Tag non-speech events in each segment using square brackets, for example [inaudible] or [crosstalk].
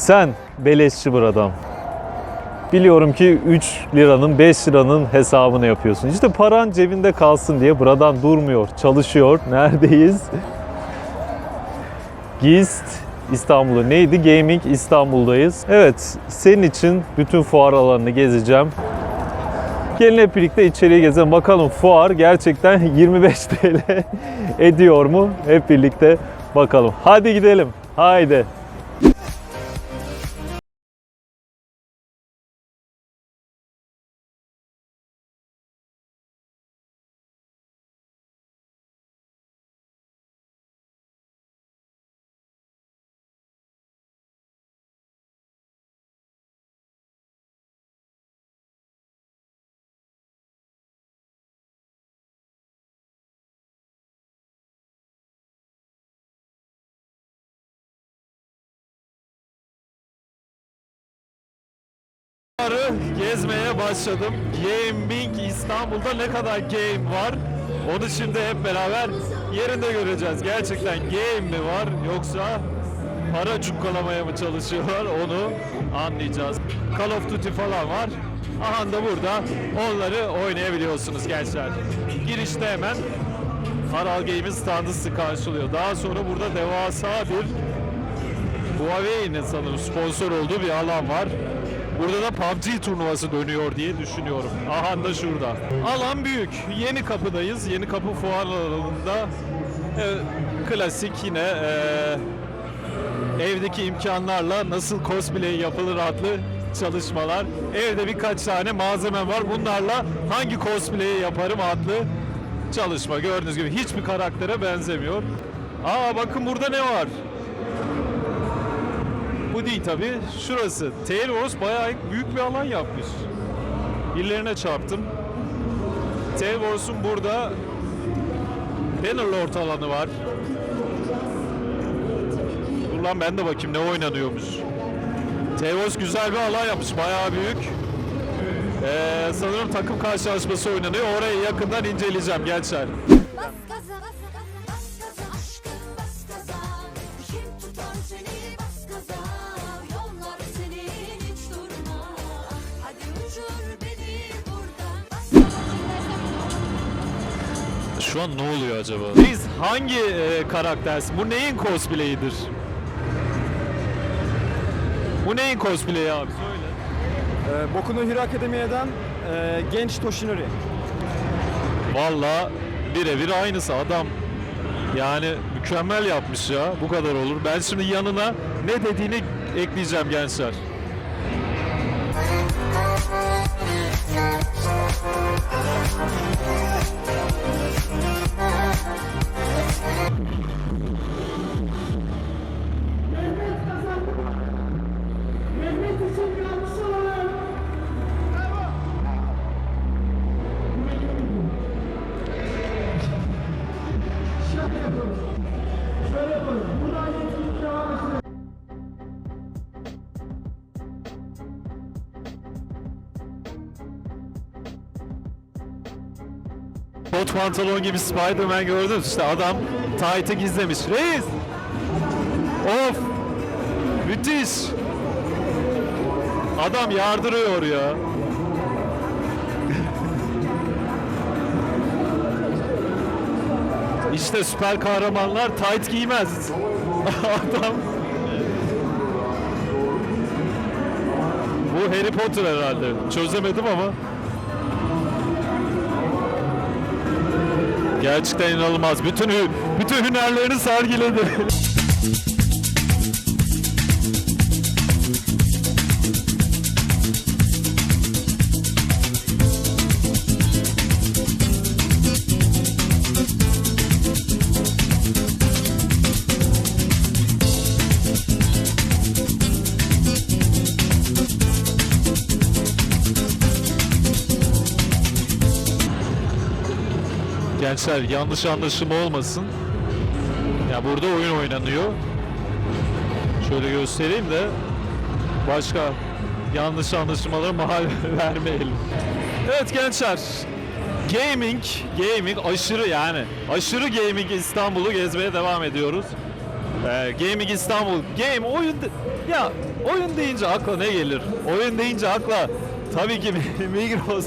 Sen beleşçi bir adam. Biliyorum ki 3 liranın 5 liranın hesabını yapıyorsun. İşte paran cebinde kalsın diye buradan durmuyor, çalışıyor. Neredeyiz? Gist İstanbul'da neydi? Gaming İstanbul'dayız. Evet, senin için bütün fuar alanını gezeceğim. Gelin hep birlikte içeriye gezelim. Bakalım fuar gerçekten [laughs] 25 TL ediyor mu? Hep birlikte bakalım. Hadi gidelim. Haydi. Fuarı gezmeye başladım. Gaming İstanbul'da ne kadar game var? Onu şimdi hep beraber yerinde göreceğiz. Gerçekten game mi var yoksa para cukkalamaya mı çalışıyorlar onu anlayacağız. Call of Duty falan var. Aha da burada onları oynayabiliyorsunuz gençler. Girişte hemen Aral Game'in standı sizi karşılıyor. Daha sonra burada devasa bir Huawei'nin sanırım sponsor olduğu bir alan var. Burada da PUBG turnuvası dönüyor diye düşünüyorum. Aha da şurada. Alan büyük. Yeni kapıdayız. Yeni kapı fuar alanında e, klasik yine e, evdeki imkanlarla nasıl cosplay yapılır adlı çalışmalar. Evde birkaç tane malzemem var. Bunlarla hangi cosplay'i yaparım adlı çalışma. Gördüğünüz gibi hiçbir karaktere benzemiyor. Aa bakın burada ne var? Bu değil tabi. Şurası. Tail Wars bayağı büyük bir alan yapmış. Birilerine çarptım. Tail Wars'un burada Bannerlord alanı var. Dur ben de bakayım ne oynanıyormuş. Tail Wars güzel bir alan yapmış. Bayağı büyük. Ee, sanırım takım karşılaşması oynanıyor. Orayı yakından inceleyeceğim gençler. Şu an ne oluyor acaba? Biz hangi e, karaktersin? Bu neyin cosplay'idir? Bu neyin cosplay'i abi? Söyle. Ee, Boku no Hero Akademi'den e, genç Toshinori. Valla birebir aynısı adam. Yani mükemmel yapmış ya. Bu kadar olur. Ben şimdi yanına ne dediğini ekleyeceğim gençler. Yeah. Kot pantolon gibi Spider-Man gördünüz işte adam tight'ı gizlemiş. Reis! Of! Müthiş! Adam yardırıyor ya. İşte süper kahramanlar tight giymez. [laughs] Adam Bu Harry Potter herhalde. Çözemedim ama. Gerçekten inanılmaz. Bütün bütün hünerlerini sergiledi. [laughs] Gençler yanlış anlaşılma olmasın. Ya burada oyun oynanıyor. Şöyle göstereyim de başka yanlış anlaşılmalara mahal [laughs] vermeyelim. Evet gençler. Gaming, gaming aşırı yani aşırı gaming İstanbul'u gezmeye devam ediyoruz. Ee, Gaming İstanbul. Game oyun de- ya oyun deyince akla ne gelir? Oyun deyince akla tabii ki [laughs] Migros.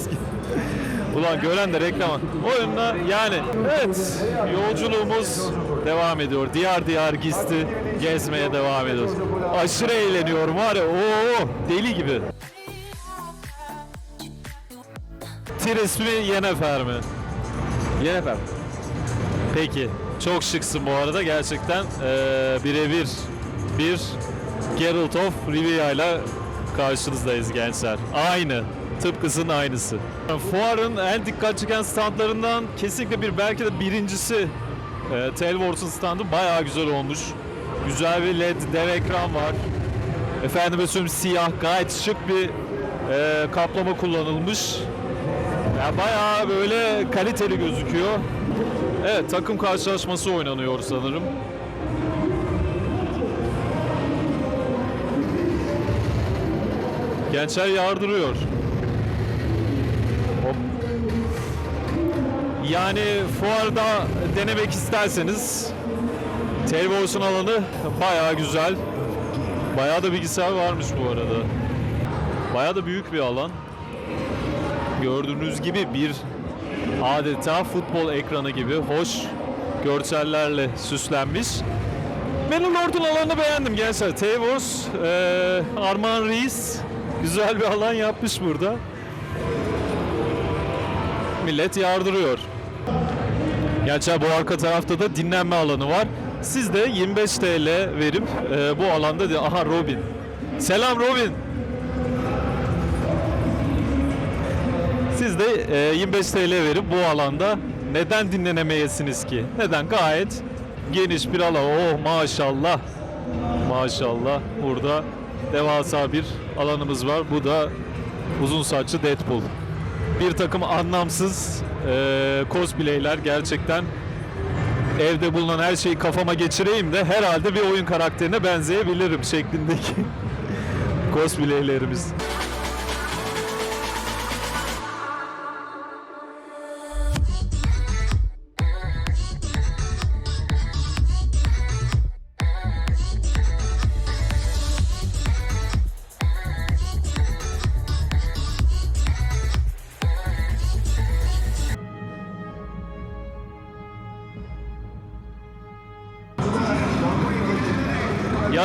Ulan gören de reklam. Oyunla yani evet yolculuğumuz devam ediyor. Diyar diyar gisti gezmeye devam ediyoruz. Aşırı eğleniyorum var ya oo deli gibi. Tiris mi Yenefer mi? Yenefer. Peki. Çok şıksın bu arada. Gerçekten eee birebir bir Geralt of Rivia ile karşınızdayız gençler. Aynı. Tıpkısının aynısı. Fuarın en dikkat çeken standlarından kesinlikle bir belki de birincisi eee Tailwords'un standı bayağı güzel olmuş. Güzel bir led dev ekran var. Efendime söyleyeyim siyah gayet şık bir eee, kaplama kullanılmış. Ya bayağı böyle kaliteli gözüküyor. Evet takım karşılaşması oynanıyor sanırım. Gençler yardırıyor. Yani fuarda denemek isterseniz Tailwords'un alanı bayağı güzel. Bayağı da bilgisayar varmış bu arada. Bayağı da büyük bir alan. Gördüğünüz gibi bir adeta futbol ekranı gibi hoş görsellerle süslenmiş. Ben Lord'un alanını beğendim gençler. Tevos, eee Arman Reis güzel bir alan yapmış burada. Millet yardırıyor. Gerçi bu arka tarafta da dinlenme alanı var. Siz de 25 TL verip eee, bu alanda de aha Robin. Selam Robin. Siz de e, 25 TL verip bu alanda neden dinlenemeyesiniz ki? Neden? Gayet geniş bir alan. Oh maşallah. Maşallah. Burada devasa bir alanımız var. Bu da uzun saçlı Deadpool. Bir takım anlamsız e, cosplayler gerçekten evde bulunan her şeyi kafama geçireyim de herhalde bir oyun karakterine benzeyebilirim şeklindeki [laughs] cosplaylerimiz.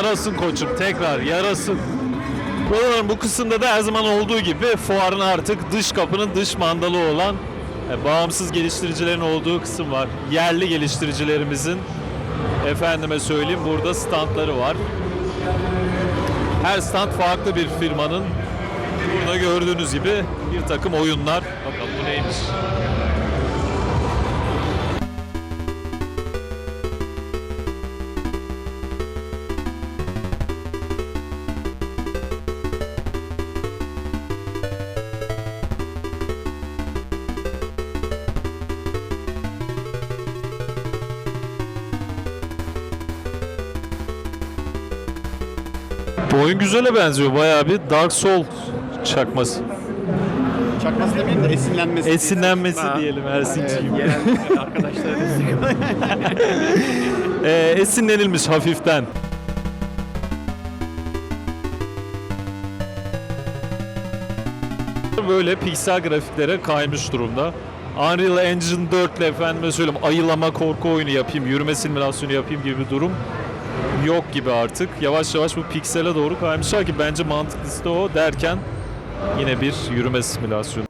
Yarasın koçum tekrar yarasın. Buraların bu kısımda da her zaman olduğu gibi fuarın artık dış kapının dış mandalı olan e, bağımsız geliştiricilerin olduğu kısım var. Yerli geliştiricilerimizin efendime söyleyeyim burada standları var. Her stand farklı bir firmanın burada gördüğünüz gibi bir takım oyunlar. Bakalım bu neymiş? Oyun güzele benziyor. Bayağı bir Dark Soul çakması. Çakması demeyeyim de esinlenmesi. Esinlenmesi Ha. diyelim Ersin'ciğim. Evet, genel [laughs] arkadaşlarımız. [laughs] Ee, esinlenilmiş hafiften. Böyle piksel grafiklere kaymış durumda. Unreal Engine 4 ile efendime söyleyeyim ayılama korku oyunu yapayım, yürüme simülasyonu yapayım gibi bir durum yok gibi artık. Yavaş yavaş bu piksele doğru kaymışlar ki bence mantıklısı da o derken yine bir yürüme simülasyonu.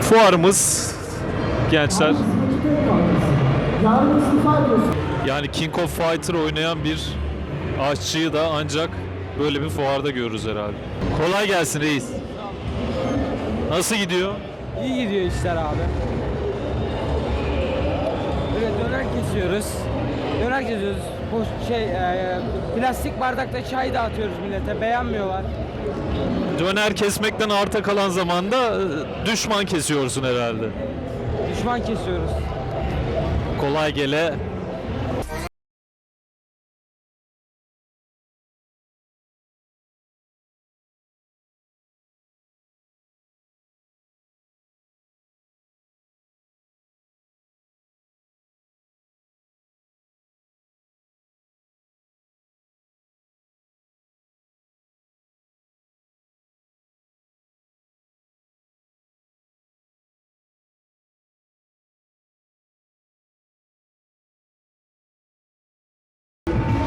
Fuarımız gençler yani King of Fighter oynayan bir aşçıyı da ancak böyle bir fuarda görürüz herhalde. Kolay gelsin reis. Nasıl gidiyor? İyi gidiyor işler abi. Kesiyoruz. Döner kesiyoruz. Bu şey e, plastik bardakta çay dağıtıyoruz millete. Beğenmiyorlar. Döner kesmekten arta kalan zamanda e, düşman kesiyorsun herhalde. Düşman kesiyoruz. Kolay gele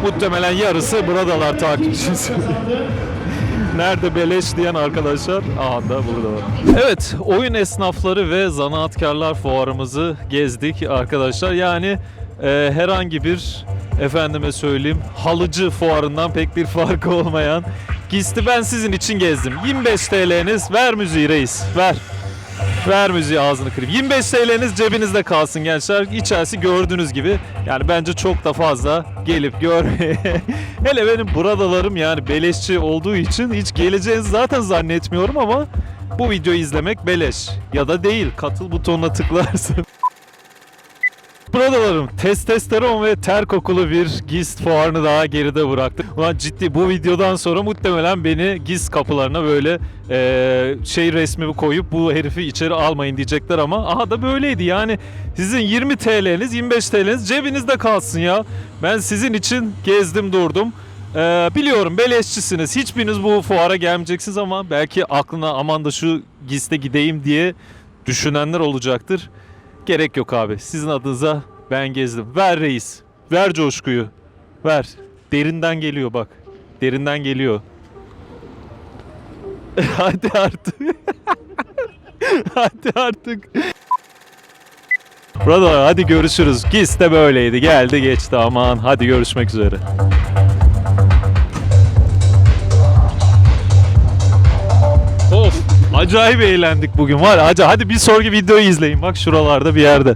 Muhtemelen yarısı buradalar takipçisi. [laughs] Nerede beleş diyen arkadaşlar aha da buradalar. Evet oyun esnafları ve zanaatkarlar fuarımızı gezdik arkadaşlar. Yani e, herhangi bir efendime söyleyeyim halıcı fuarından pek bir farkı olmayan Gisti ben sizin için gezdim. 25 TL'niz ver müziği reis ver. Ver müziği ağzını kırayım. 25 TL'niz cebinizde kalsın gençler. İçerisi gördüğünüz gibi. Yani bence çok da fazla gelip görmeye. [laughs] Hele benim buradalarım yani beleşçi olduğu için hiç geleceğinizi zaten zannetmiyorum ama bu videoyu izlemek beleş. Ya da değil. Katıl butonuna tıklarsın. Buradalarım testosteron ve ter kokulu bir GIST fuarını daha geride bıraktık. Ulan ciddi bu videodan sonra muhtemelen beni GIST kapılarına böyle eee, şey resmimi koyup bu herifi içeri almayın diyecekler ama aha da böyleydi yani sizin 20 TL'niz 25 TL'niz cebinizde kalsın ya. Ben sizin için gezdim durdum. Eee, biliyorum beleşçisiniz hiçbiriniz bu fuara gelmeyeceksiniz ama belki aklına aman da şu GIST'e gideyim diye düşünenler olacaktır. Gerek yok abi. Sizin adınıza ben gezdim. Ver reis. Ver coşkuyu. Ver. Derinden geliyor bak. Derinden geliyor. [laughs] Hadi artık. [laughs] hadi artık. Burada hadi görüşürüz. Gis de böyleydi. Geldi geçti aman. Hadi görüşmek üzere. Acayip eğlendik bugün var. Hadi, hadi bir sonraki videoyu izleyin. Bak şuralarda bir yerde.